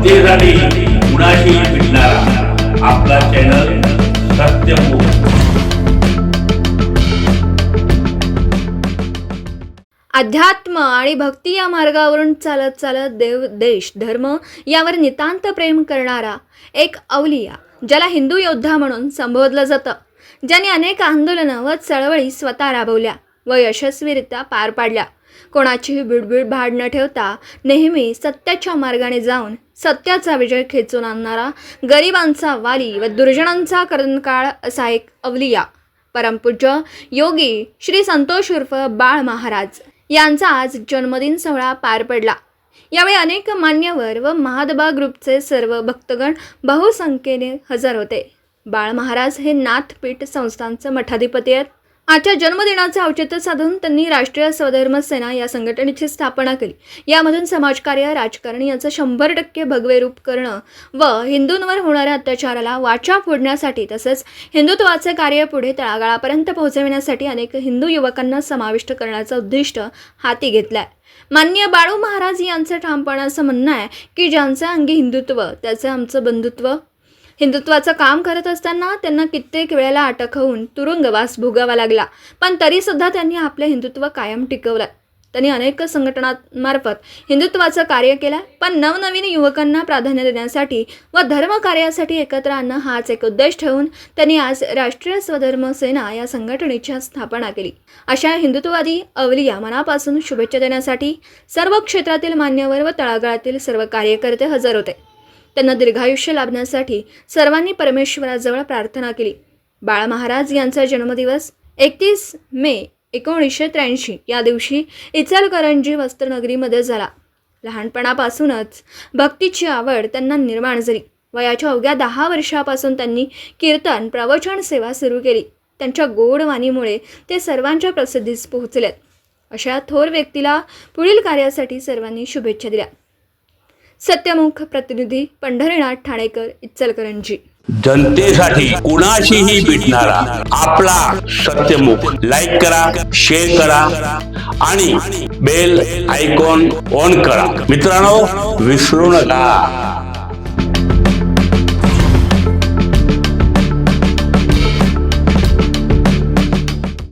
जनतेसाठी कुणाशी भेटणारा आपला चॅनल सत्यमुख अध्यात्म आणि भक्ती या मार्गावरून चालत चालत देव देश धर्म यावर नितांत प्रेम करणारा एक अवलिया ज्याला हिंदू योद्धा म्हणून संबोधलं जातं. ज्याने अनेक आंदोलनं व चळवळी स्वतः राबवल्या व यशस्वीरित्या पार पाडल्या. कोणाचीही बिडबिड भाड न ठेवता नेहमी सत्याच्या मार्गाने जाऊन सत्याचा विजय खेचून आणणारा गरिबांचा वाली व दुर्जनांचा करणकाळ असा एक अवलिया. परमपूज्य योगी श्री संतोष उर्फ बाळ महाराज यांचा आज जन्मदिन सोहळा पार पडला. यावेळी अनेक मान्यवर व महादबा ग्रुपचे सर्व भक्तगण बहुसंख्येने हजर होते. बाळ महाराज हे नाथपीठ संस्थांचे मठाधिपती आहेत. आजच्या जन्मदिनाचे औचित्य साधून त्यांनी राष्ट्रीय स्वधर्म सेना या संघटनेची स्थापना केली. यामधून समाजकार्य राजकारण याचं शंभर टक्के भगवे रूप करणं व हिंदूंवर होणाऱ्या अत्याचाराला वाचा फोडण्यासाठी तसंच हिंदुत्वाचे कार्य पुढे तळागाळापर्यंत पोहोचविण्यासाठी अनेक हिंदू युवकांना समाविष्ट करण्याचं उद्दिष्ट हाती घेतलंय. मान्य बाळू महाराज यांचं ठामपणे असं म्हणणं आहे की ज्यांचं अंगी हिंदुत्व त्याचं आमचं बंधुत्व हिंदुत्वाचं काम करत असताना त्यांना कित्येक वेळेला अटक होऊन तुरुंगवास भोगावा लागला. पण तरीसुद्धा त्यांनी आपलं हिंदुत्व कायम टिकवलं. त्यांनी अनेक संघटनांमार्फत हिंदुत्वाचं कार्य केलं पण नवनवीन युवकांना प्राधान्य देण्यासाठी व धर्मकार्यासाठी एकत्र आणणं हाच एक उद्देश ठेवून त्यांनी आज राष्ट्रीय स्वधर्म सेना या संघटनेची स्थापना केली. अशा हिंदुत्ववादी अवलिया मनापासून शुभेच्छा देण्यासाठी सर्व क्षेत्रातील मान्यवर व तळागाळातील सर्व कार्यकर्ते हजर होते. त्यांना दीर्घायुष्य लाभण्यासाठी सर्वांनी परमेश्वराजवळ प्रार्थना केली. बाळ महाराज यांचा जन्मदिवस एकतीस मे एकोणीसशे त्र्याऐंशी या दिवशी इचलकरंजी वस्त्रनगरीमध्ये झाला. लहानपणापासूनच भक्तीची आवड त्यांना निर्माण झाली. वयाच्या अवघ्या दहा वर्षापासून त्यांनी कीर्तन प्रवचन सेवा सुरू केली. त्यांच्या गोड वाणीमुळे ते सर्वांच्या प्रसिद्धीस पोहोचलेत. अशा थोर व्यक्तीला पुढील कार्यासाठी सर्वांनी शुभेच्छा दिल्या. सत्यमुख प्रतिनिधी पंढरीनाथ ठाणेकर इचलकरंजी. जनतेसाठी कुणाशीही भेटणारा आपला सत्यमुख लाईक करा शेअर करा आणि बेल आयकॉन ऑन करा. मित्रांनो विसरू नका.